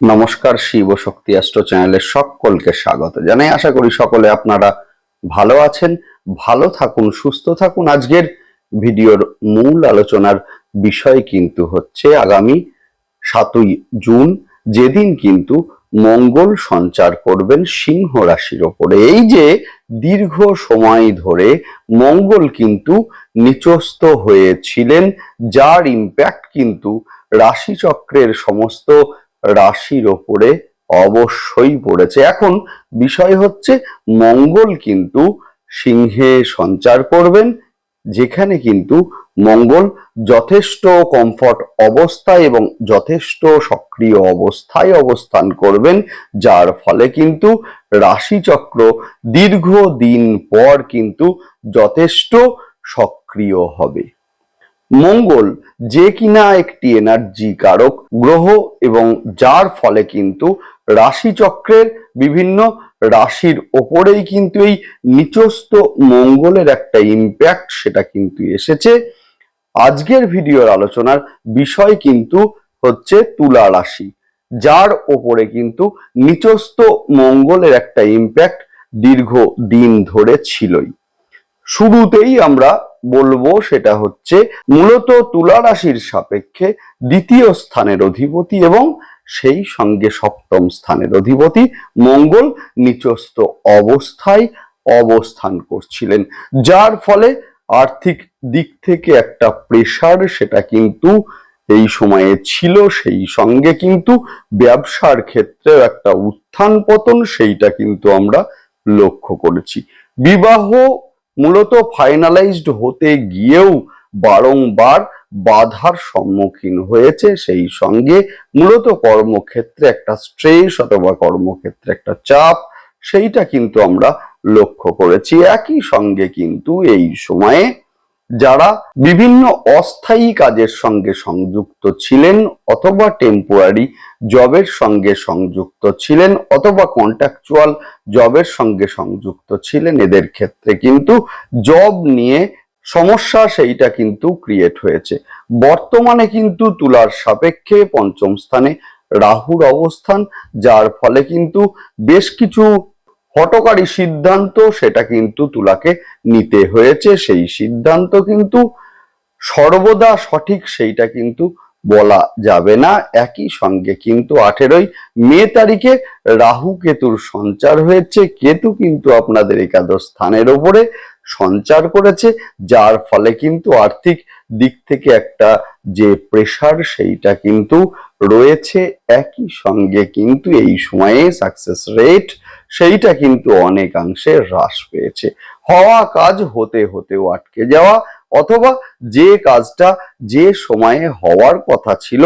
নমস্কার, শিব শক্তি অ্যাস্ট্রো চ্যানেলের সকলকে স্বাগত জানাই। আশা করি সকলে আপনারা ভালো আছেন, ভালো থাকুন, সুস্থ থাকুন। আজকের ভিডিওর মূল আলোচনার বিষয় কিন্তু হচ্ছে আগামী সাতই জুন, যেদিন কিন্তু মঙ্গল সঞ্চার করবেন সিংহ রাশির ওপরে। এই যে দীর্ঘ সময় ধরে মঙ্গল কিন্তু নিচস্থ হয়েছিলেন, যার ইম্প্যাক্ট কিন্তু রাশিচক্রের সমস্ত রাশির ওপরে অবশ্যই পড়েছে। এখন বিষয় হচ্ছে, মঙ্গল কিন্তু সিংহে সঞ্চার করবেন, যেখানে কিন্তু মঙ্গল যথেষ্ট কমফর্ট অবস্থায় এবং যথেষ্ট সক্রিয় অবস্থায় অবস্থান করবেন, যার ফলে কিন্তু রাশিচক্র দীর্ঘদিন পর কিন্তু যথেষ্ট সক্রিয় হবে। মঙ্গল যে কিনা একটি এনার্জি কারক গ্রহ এবং যার ফলে কিন্তু রাশিচক্রের বিভিন্ন রাশির ওপরেই কিন্তু এই নিচস্থ মঙ্গলের একটা ইম্প্যাক্ট সেটা কিন্তু এসেছে। আজকের ভিডিওর আলোচনার বিষয় কিন্তু হচ্ছে তুলা রাশি, যার ওপরে কিন্তু নিচস্থ মঙ্গলের একটা ইম্প্যাক্ট দীর্ঘ দিন ধরে ছিলই। শুরুতেই আমরা বলব সেটা হচ্ছে মূলত তুলা রাশির সাপেক্ষে দ্বিতীয় স্থানের অধিপতি এবং সেই সঙ্গে সপ্তম স্থানের অধিপতি মঙ্গল নিচস্থ অবস্থায় অবস্থান করছিলেন। যার ফলে আর্থিক দিক থেকে একটা প্রেসার সেটা কিন্তু এই সময়ে ছিল, সেই সঙ্গে কিন্তু ব্যবসার ক্ষেত্রে একটা উত্থান পতন সেইটা কিন্তু আমরা লক্ষ্য করেছি। বিবাহ মূলত ফাইনালাইজড হতে গিয়েও বারংবার বাধার সম্মুখীন হয়েছে। সেই সঙ্গে মূলত কর্মক্ষেত্রে একটা স্ট্রেস অথবা কর্মক্ষেত্রে একটা চাপ, সেইটা কিন্তু আমরা লক্ষ্য করেছি। একই সঙ্গে কিন্তু এই সময়ে যারা বিভিন্ন অস্থায়ী কাজের সঙ্গে সংযুক্ত ছিলেন অথবা টেম্পোরারি জবের সঙ্গে সংযুক্ত ছিলেন অথবা কন্ট্রাকচুয়াল জবের সঙ্গে সংযুক্ত ছিলেন, এদের ক্ষেত্রে কিন্তু জব নিয়ে সমস্যা সেইটা কিন্তু ক্রিয়েট হয়েছে। বর্তমানে কিন্তু তুলার সাপেক্ষে পঞ্চম স্থানে রাহুর অবস্থান, যার ফলে কিন্তু বেশ কিছু হটকারী সিদ্ধান্ত সেটা কিন্তু তুলাকে নিতে হয়েছে, সেই সিদ্ধান্ত কিন্তু সর্বদা সঠিক সেইটা কিন্তু বলা যাবে না। একই সঙ্গে কিন্তু আঠেরোই মে তারিখে রাহু কেতুর সঞ্চার হয়েছে। কেতু কিন্তু আপনাদের একাদশ স্থানের ওপরে সঞ্চার করেছে, যার ফলে কিন্তু আর্থিক দিক থেকে একটা যে প্রেসার সেইটা কিন্তু রয়েছে। একই সঙ্গে কিন্তু এই সময়ে সাকসেস রেট সেইটা কিন্তু অনেকাংশে হ্রাস পেয়েছে। হওয়া কাজ হতে হতেও আটকে যাওয়া অথবা যে কাজটা যে সময়ে হওয়ার কথা ছিল,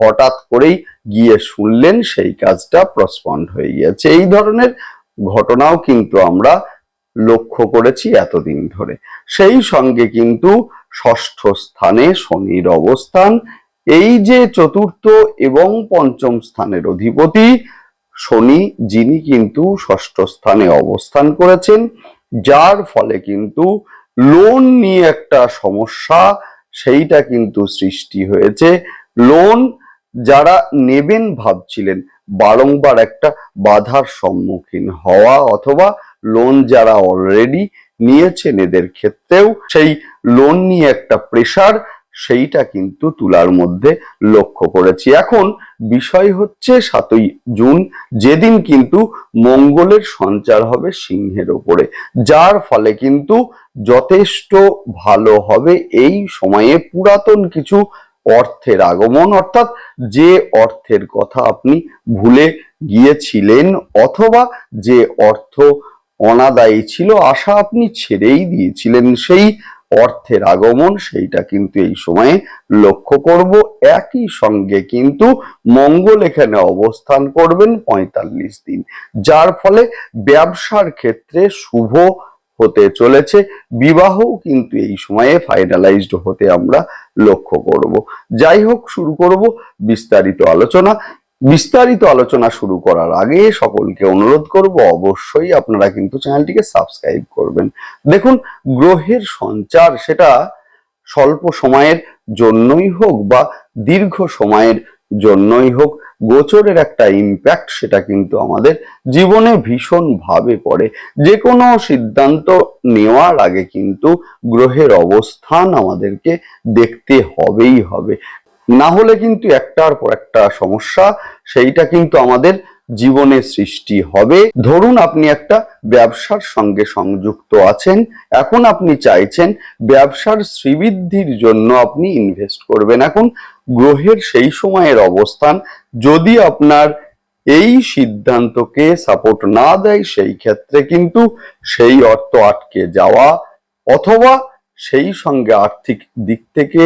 হঠাৎ করেই গিয়ে শুনলেন সেই কাজটা প্রসপন্ড হয়ে গিয়েছে। এই ধরনের ঘটনাও কিন্তু আমরা লক্ষ্য করেছি এতদিন ধরে। সেই সঙ্গে কিন্তু ষষ্ঠ স্থানে শনির অবস্থান। এই যে চতুর্থ এবং পঞ্চম স্থানের অধিপতি শনি যিনি কিন্তু ষষ্ঠ স্থানে অবস্থান করেছেন, যার ফলে কিন্তু লোন নিয়ে একটা সমস্যা, সেইটা কিন্তু সৃষ্টি হয়েছে। লোন যারা নেবেন ভাবছিলেন, বারংবার একটা বাধার সম্মুখীন হওয়া অথবা লোন যারা অলরেডি নিয়েছেন এদের ক্ষেত্রেও সেই লোন নিয়ে একটা প্রেসার সেইটা কিন্তু তুলার মধ্যে লক্ষ্য করেছি। এখন বিষয় হচ্ছে সাতই জুন, যেদিন কিন্তু মঙ্গলের সঞ্চার হবে সিংহের ওপরে। যার ফলে কিন্তু যথেষ্ট ভালো হবে এই সময়ে পুরাতন কিছু অর্থের আগমন। অর্থাৎ যে অর্থের কথা আপনি ভুলে গিয়েছিলেন অথবা যে অর্থ অনাদায়ী ছিল, আশা আপনি ছেড়েই দিয়েছিলেন, সেই অর্থের আগমন, সেইটা কিন্তু এই সময়ে লক্ষ্য করব। একই সঙ্গে কিন্তু মঙ্গল এখানে অবস্থান করবেন পঁয়তাল্লিশ দিন। যার ফলে ব্যবসার ক্ষেত্রে শুভ হতে চলেছে, বিবাহও কিন্তু এই সময়ে ফাইনালাইজড হতে আমরা লক্ষ্য করব। যাই হোক, শুরু করব বিস্তারিত আলোচনা। বিস্তারিত আলোচনা শুরু করার আগে সকলকে অনুরোধ করব, অবশ্যই আপনারা কিন্তু চ্যানেলটিকে সাবস্ক্রাইব করবেন। দেখুন, গ্রহের সঞ্চার সেটা স্বল্প সময়ের জন্যই হোক বা দীর্ঘ সময়ের জন্যই হোক, গোচরের একটা ইম্প্যাক্ট সেটা কিন্তু আমাদের জীবনে ভীষণ ভাবে পড়ে। যে কোনো সিদ্ধান্ত নেওয়ার আগে কিন্তু গ্রহের অবস্থান আমাদেরকে দেখতে হবেই হবে। না হলে কিন্তু একটার পর একটা সমস্যা, সেইটা কিন্তু আমাদের জীবনে সৃষ্টি হবে। ধরুন আপনি একটা ব্যবসার সঙ্গে সংযুক্ত আছেন, এখন আপনি চাইছেন ব্যবসার শ্রীবৃদ্ধির জন্য আপনি ইনভেস্ট করবেন। এখন গ্রহের সেই সময়ের অবস্থান, যদি আপনার এই সিদ্ধান্তকে সাপোর্ট না দেয়, সেই ক্ষেত্রে কিন্তু সেই অর্থ আটকে যাওয়া অথবা সেই সঙ্গে আর্থিক দিক থেকে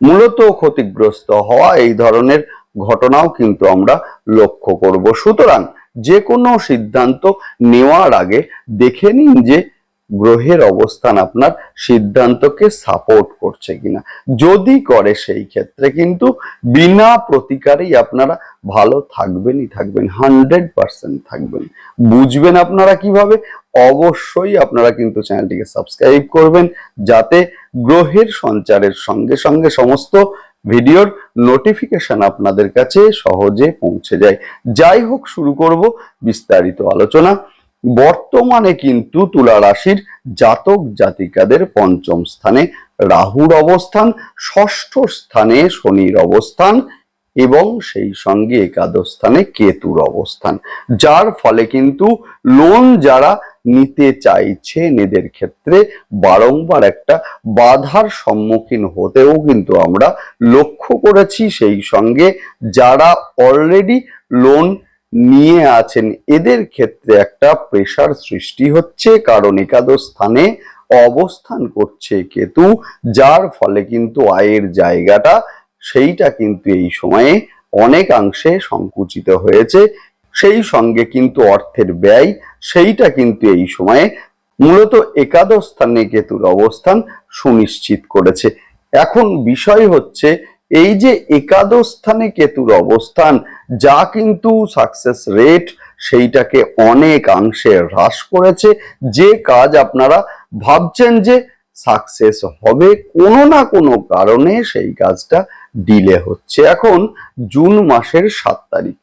মূলত ক্ষতিগ্রস্ত হওয়া এই ধরনের ঘটনাও কিন্তু আমরা লক্ষ্য করব। সুতরাং যে কোনো সিদ্ধান্ত নেওয়ার আগে দেখে নিন যে গ্রহের অবস্থান আপনার সিদ্ধান্তকে সাপোর্ট করছে কিনা। যদি করে সেই ক্ষেত্রে কিন্তু বিনা প্রতিকারেই আপনারা ভালো থাকবেনই থাকবেন, হান্ড্রেড পার্সেন্ট থাকবেন। বুঝবেন আপনারা কীভাবে? অবশ্যই আপনারা কিন্তু চ্যানেলটিকে সাবস্ক্রাইব করবেন যাতে গ্রহের সঞ্চারের সঙ্গে সঙ্গে সমস্ত ভিডিওর নোটিফিকেশন আপনাদের কাছে সহজে পৌঁছে যায়। যাই হোক, শুরু করব বিস্তারিত আলোচনা। বর্তমানে কিন্তু তুলা রাশির জাতক জাতিকাদের পঞ্চম স্থানে রাহুর অবস্থান, ষষ্ঠ স্থানে শনির অবস্থান এবং সেই সঙ্গে একাদশ স্থানে কেতুর অবস্থান। যার ফলে কিন্তু লোন যারা নিতে চাইছেন এদের ক্ষেত্রে বারংবার একটা বাধার সম্মুখীন হতেও কিন্তু আমরা লক্ষ্য করেছি। সেই সঙ্গে যারা অলরেডি লোন নিয়ে আছেন, এদের ক্ষেত্রে একটা প্রেসার সৃষ্টি হচ্ছে। কারণ একাদশ স্থানে অবস্থান করছে কেতু, যার ফলে কিন্তু আয়ের জায়গাটা সেইটা কিন্তু এই সময়ে অনেকাংশে সংকুচিত হয়েছে। সেই সঙ্গে কিন্তু অর্থের ব্যয়, সেইটা কিন্তু এই সময়ে মূলত একাদশ স্থানে কেতুর অবস্থান সুনিশ্চিত করেছে। এখন বিষয় হচ্ছে, এই যে একাদশ স্থানে কেতুর অবস্থান, যা কিন্তু সাকসেস রেট সেইটাকে অনেকাংশে হ্রাস করেছে। যে কাজ আপনারা ভাবছেন যে সাকসেস হবে, কোনো না কোনো কারণে সেই কাজটা ডিলে হচ্ছে। এখন জুন মাসের সাত তারিখ।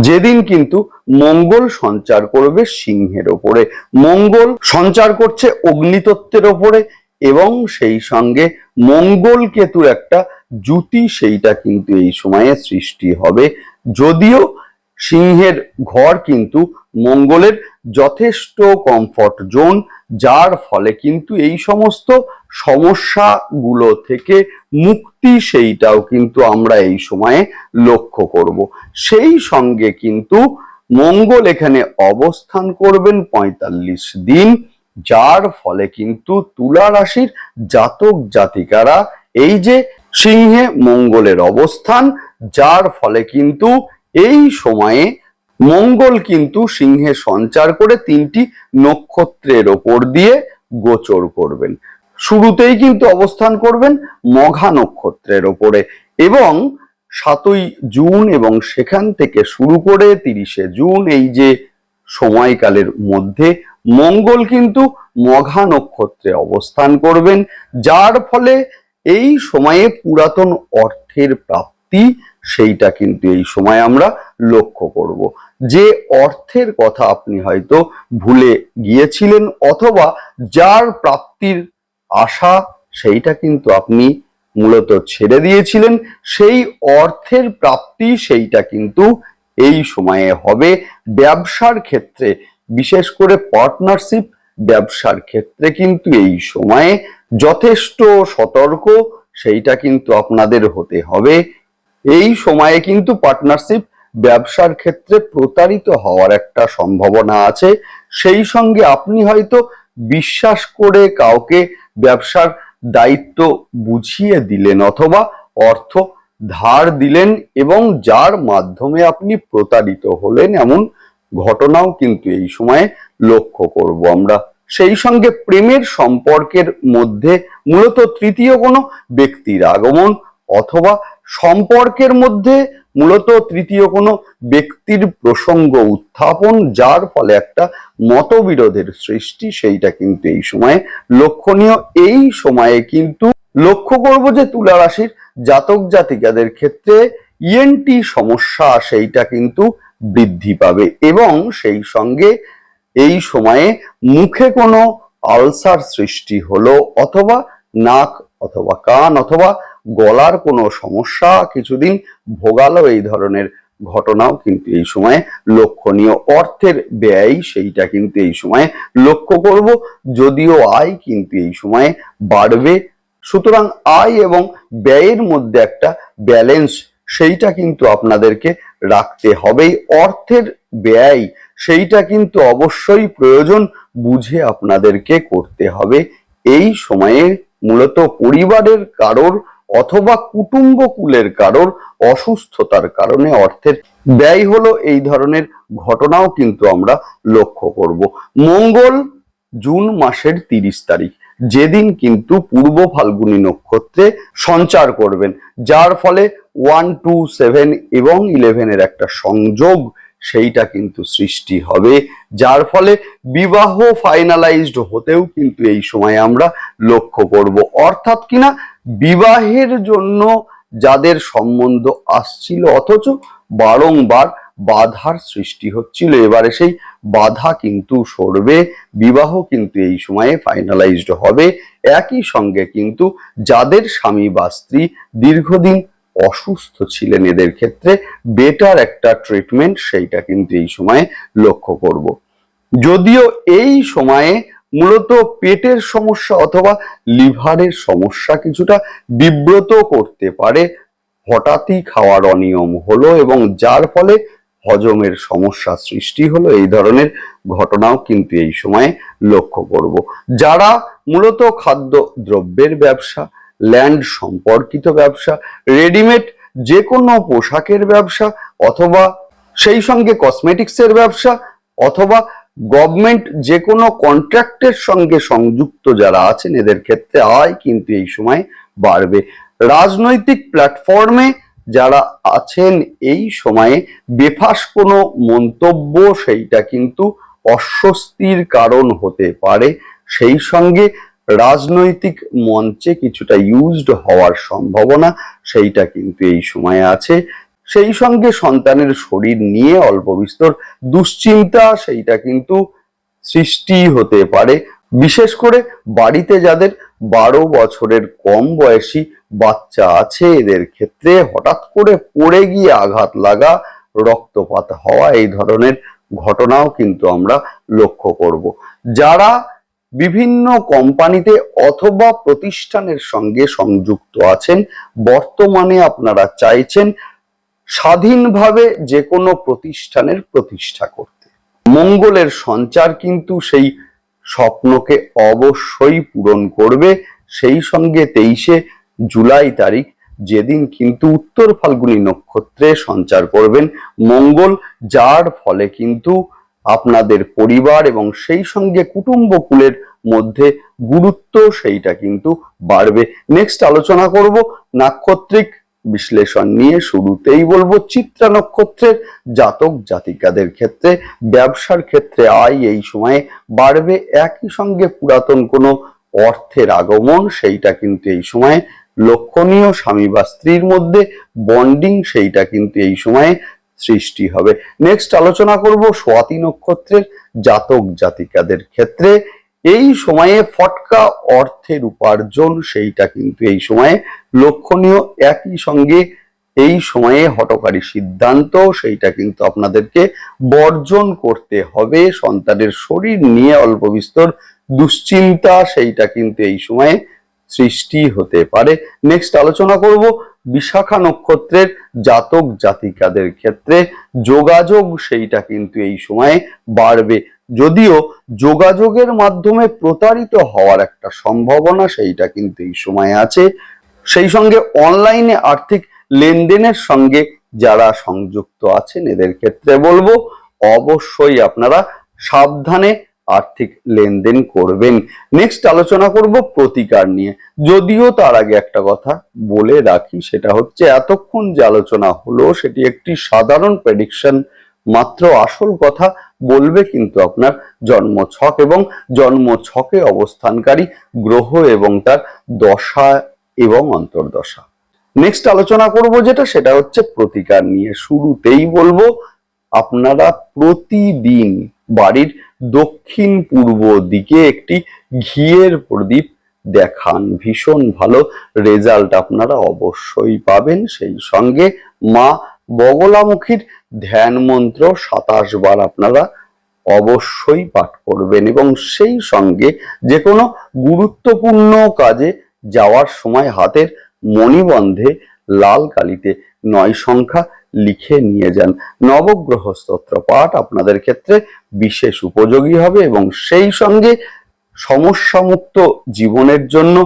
যেদিন কিন্তু মঙ্গল সঞ্চার করবে সিংহের ওপরে। মঙ্গল সঞ্চার করছে অগ্নিতত্ত্বের ওপরে এবং সেই সঙ্গে মঙ্গল কেতুর একটা জুতি সেইটা কিন্তু এই সময়ে সৃষ্টি হবে। যদিও সিংহের ঘর কিন্তু মঙ্গলের যথেষ্ট কমফর্ট জোন যার ফলে কিন্তু এই সমস্ত সমস্যাগুলো থেকে মুক্তি সেইটাও কিন্তু আমরা এই সময়ে লক্ষ্য করব। সেই সঙ্গে কিন্তু মঙ্গল এখানে অবস্থান করবেন পঁয়তাল্লিশ দিন, যার ফলে কিন্তু তুলা রাশির জাতক জাতিকারা এই যে সিংহে মঙ্গলের অবস্থান, যার ফলে কিন্তু এই সময়ে মঙ্গল কিন্তু সিংহে সঞ্চার করে তিনটি নক্ষত্রের ওপর দিয়ে গোচর করবেন। শুরুতেই কিন্তু অবস্থান করবেন মঘা নক্ষত্রের ওপরে এবং সাতই জুন এবং সেখান থেকে শুরু করে তিরিশে জুন এই যে সময়কালের মধ্যে মঙ্গল কিন্তু মঘা নক্ষত্রে অবস্থান করবেন, যার ফলে এই সময়ে পুরাতন অর্থের প্রাপ্তি, সেইটা কিন্তু এই সময় আমরা লক্ষ্য করব। যে অর্থের কথা আপনি হয়তো ভুলে গিয়েছিলেন অথবা যার প্রাপ্তির আশা, সেইটা কিন্তু আপনি মূলত ছেড়ে দিয়েছিলেন। সেই অর্থের প্রাপ্তি সেইটা কিন্তু এই সময়ে হবে। ব্যবসার ক্ষেত্রে, বিশেষ করে পার্টনারশিপ ব্যবসার ক্ষেত্রে কিন্তু এই সময়ে যথেষ্ট সতর্ক, সেইটা কিন্তু আপনাদের হতে হবে। এই সময়ে কিন্তু পার্টনারশিপ ব্যবসার ক্ষেত্রে প্রতারিত হওয়ার একটা সম্ভাবনা আছে। সেই সঙ্গে আপনি হয়তো বিশ্বাস করে কাউকে ব্যবসার দায়িত্ব বুঝিয়ে দিলেন অথবা অর্থ ধার দিলেন এবং যার মাধ্যমে আপনি প্রতারিত হলেন এমন ঘটনাও কিন্তু এই সময়ে লক্ষ্য করব আমরা। সেই সঙ্গে প্রেমের সম্পর্কের মধ্যে মূলত তৃতীয় কোনো ব্যক্তির আগমন অথবা সম্পর্কের মধ্যে মূলত তৃতীয় কোনো ব্যক্তির প্রসঙ্গ উত্থাপন, যার ফলে একটা মতবিরোধের সৃষ্টি, সেইটা কিন্তু এই সময়ে লক্ষণীয়। এই সময়ে কিন্তু লক্ষ্য করব যে তুলা রাশির জাতক জাতিকাদের ক্ষেত্রে ইএনটি সমস্যা, সেইটা কিন্তু বৃদ্ধি পাবে এবং সেই সঙ্গে এই সময়ে মুখে কোনো আলসার সৃষ্টি হলো, অথবা নাক অথবা কান, অথবা গলার কোনো সমস্যা, কিছুদিন ভোগালো এই ধরনের ঘটনাও কিন্তু এই সময়ে লক্ষণীয়। অর্থের ব্যয় সেইটা কিন্তু এই সময়ে লক্ষ্য করব, যদিও আয় কিন্তু এই সময়ে বাড়বে। সুতরাং আয় এবং ব্যয়ের মধ্যে একটা ব্যালেন্স সেইটা কিন্তু আপনাদেরকে রাখতে হবেই। অর্থের ব্যয় সেইটা কিন্তু অবশ্যই প্রয়োজন বুঝে আপনাদেরকে করতে হবে। এই সময়ে মূলত পরিবারের কারোর অথবা কুটুম্ব কুলের কারোর অসুস্থতার কারণে অর্থের ব্যয় হলো এই ধরনের ঘটনাও কিন্তু আমরা লক্ষ্য করব। মঙ্গল জুন মাসের তিরিশ তারিখ, যেদিন কিন্তু পূর্ব ফাল্গুনী নক্ষত্রে সঞ্চার করবেন, যার ফলে ওয়ান, টু, সেভেন এবং ইলেভেনের একটা সংযোগ সেইটা কিন্তু সৃষ্টি হবে, যার ফলে বিবাহ ফাইনালাইজড হতেও কিন্তু এই সময় আমরা লক্ষ্য করব। অর্থাৎ কিনা বিবাহের জন্য যাদের সম্বন্ধ আসছিল, অথচ বারংবার বাধার সৃষ্টি হচ্ছিল। এবারে সেই বাধা কিন্তু সরবে, বিবাহ কিন্তু এই সময়ে ফাইনালাইজড হবে। একই সঙ্গে কিন্তু যাদের স্বামী বা স্ত্রী দীর্ঘদিন অসুস্থ ছিলেন, এদের ক্ষেত্রে বেটার একটা ট্রিটমেন্ট সেইটা কিন্তু এই সময়ে লক্ষ্য করব। যদিও এই সময়ে মূলত পেটের সমস্যা অথবা লিভারের সমস্যা কিছুটা বিব্রত করতে পারে। হঠাৎই খাওয়ার অনিয়ম হলো এবং যার ফলে হজমের সমস্যা সৃষ্টি হলো। এই ধরনের ঘটনাও কিন্তু এই সময়ে লক্ষ্য করব। যারা মূলত খাদ্য দ্রব্যের ব্যবসা, ল্যান্ড সম্পর্কিত ব্যবসা, রেডিমেড যে কোনো পোশাকের ব্যবসা অথবা সেই সঙ্গে কসমেটিক্সের ব্যবসা অথবা গভর্নমেন্ট যে কোনো কন্ট্রাক্টের সঙ্গে সংযুক্ত যারা আছেন, এদের ক্ষেত্রে আয় কিন্তু এই সময় বাড়বে। রাজনৈতিক প্ল্যাটফর্মে যারা আছেন, এই সময়ে বেফাস কোনো মন্তব্য, সেইটা কিন্তু অস্বস্তির কারণ হতে পারে। সেই সঙ্গে রাজনৈতিক মঞ্চে কিছুটা ইউজড হওয়ার সম্ভাবনা, সেইটা কিন্তু এই সময়ে আছে। সেই সঙ্গে সন্তানের শরীর নিয়ে অল্প বিস্তর দুশ্চিন্তা, সেইটা কিন্তু সৃষ্টি হতে পারে। বিশেষ করে বাড়িতে যাদের বারো বছরের কম বয়সী বাচ্চা আছে, এদের ক্ষেত্রে হঠাৎ করে পড়ে গিয়ে আঘাত লাগা, রক্তপাত হওয়া, এই ধরনের ঘটনাও কিন্তু আমরা লক্ষ্য করব। যারা বিভিন্ন কোম্পানিতে অথবা প্রতিষ্ঠানের সঙ্গে সংযুক্ত আছেন, বর্তমানে আপনারা চাইছেন স্বাধীনভাবে যে কোনো প্রতিষ্ঠানের প্রতিষ্ঠা করতে। মঙ্গলের সঞ্চার কিন্তু সেই স্বপ্নকে অবশ্যই পূরণ করবে। সেই সঙ্গে তেইশে জুলাই তারিখ যেদিন কিন্তু উত্তর ফাল্গুনী নক্ষত্রে সঞ্চার করবেন মঙ্গল, যার ফলে কিন্তু আপনাদের পরিবার এবং সেই সঙ্গে কুটুম্ব কুলের মধ্যে গুরুত্ব সেইটা কিন্তু বাড়বে। নেক্সট আলোচনা করব নাক্ষত্রিক বিশ্লেষণ নিয়ে শুরুতেই বলব চিত্রা নক্ষত্রের জাতক জাতিকাদের ক্ষেত্রে, ব্যবসার ক্ষেত্রে আয় এই সময়ে বাড়বে। একই সঙ্গে পুরাতন কোনো অর্থের আগমন, সেইটা কিন্তু এই সময়ে লক্ষণীয়। স্বামী বা স্ত্রীর মধ্যে বন্ডিং সেইটা কিন্তু এই সময়ে সৃষ্টি হবে। নেক্সট আলোচনা করব সোয়াতি নক্ষত্রের জাতক জাতিকাদের ক্ষেত্রে। এই সময়ে ফটকা অর্থের উপার্জন সেইটা কিন্তু এই সময়ে লক্ষণীয়। একই সঙ্গে এই সময়ে হটকারী সিদ্ধান্ত সেইটা কিন্তু আপনাদেরকে বর্জন করতে হবে। সন্তানের শরীর নিয়ে অল্প বিস্তর দুশ্চিন্তা সেইটা কিন্তু এই সময়ে সৃষ্টি হতে পারে। নেক্সট আলোচনা করব বিশাখা নক্ষত্রের জাতক জাতিকাদের ক্ষেত্রে। যোগাযোগ সেইটা কিন্তু এই সময়ে বাড়বে। যদিও যোগাযোগের মাধ্যমে প্রতারিত হওয়ার একটা সম্ভাবনা সেইটা কিন্তু এই সময়ে আছে। সেই সঙ্গে অনলাইনে আর্থিক লেনদেনের সঙ্গে যারা সংযুক্ত আছেন, এদের ক্ষেত্রে বলব অবশ্যই আপনারা সাবধানে আর্থিক লেনদেন করবেন। নেক্সট আলোচনা করব প্রতিকার নিয়ে। যদিও তার আগে একটা কথা বলে রাখি, সেটা হচ্ছে এতক্ষণ যে আলোচনা হলো, সেটি একটি সাধারণ প্রেডিকশন মাত্র আসল কথা বলবে কিন্তু আপনার জন্ম ছক এবং জন্ম ছকে অবস্থানকারী গ্রহ এবং তার দশা এবং অন্তর্দশা। নেক্সট আলোচনা করব যেটা, সেটা হচ্ছে প্রতিকার নিয়ে। শুরুতেই বলব, আপনারা প্রতিদিন বাড়ির দক্ষিণ পূর্ব দিকে একটি ঘিয়ের প্রদীপ দেখান। ভীষণ ভালো রেজাল্ট আপনারা অবশ্যই পাবেন। সেই সঙ্গে মা বগলামুখীর ধ্যান মন্ত্র সাতাশ বার আপনারা অবশ্যই পাঠ করবেন এবং সেই সঙ্গে যে কোনো গুরুত্বপূর্ণ কাজে যাওয়ার সময় হাতের মণিবন্ধে লাল কালিতে নয় সংখ্যা লিখে নিয়ে যান। নবগ্রহ স্তোত্র পাঠ আপনাদের ক্ষেত্রে বিশেষ উপযোগী হবে এবং সেই সঙ্গে সমস্যামুক্ত জীবনের জন্য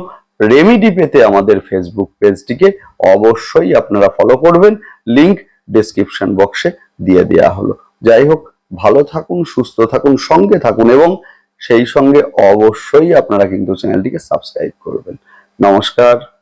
রেমিডি পেতে আমাদের ফেসবুক পেজটিকে অবশ্যই আপনারা ফলো করবেন। লিংক ডেসক্রিপশন বক্সে দিয়ে দেওয়া হলো। যাই হোক, ভালো থাকুন, সুস্থ থাকুন, সঙ্গে থাকুন এবং সেই সঙ্গে অবশ্যই আপনারা কিন্তু চ্যানেলটিকে সাবস্ক্রাইব করবেন। নমস্কার।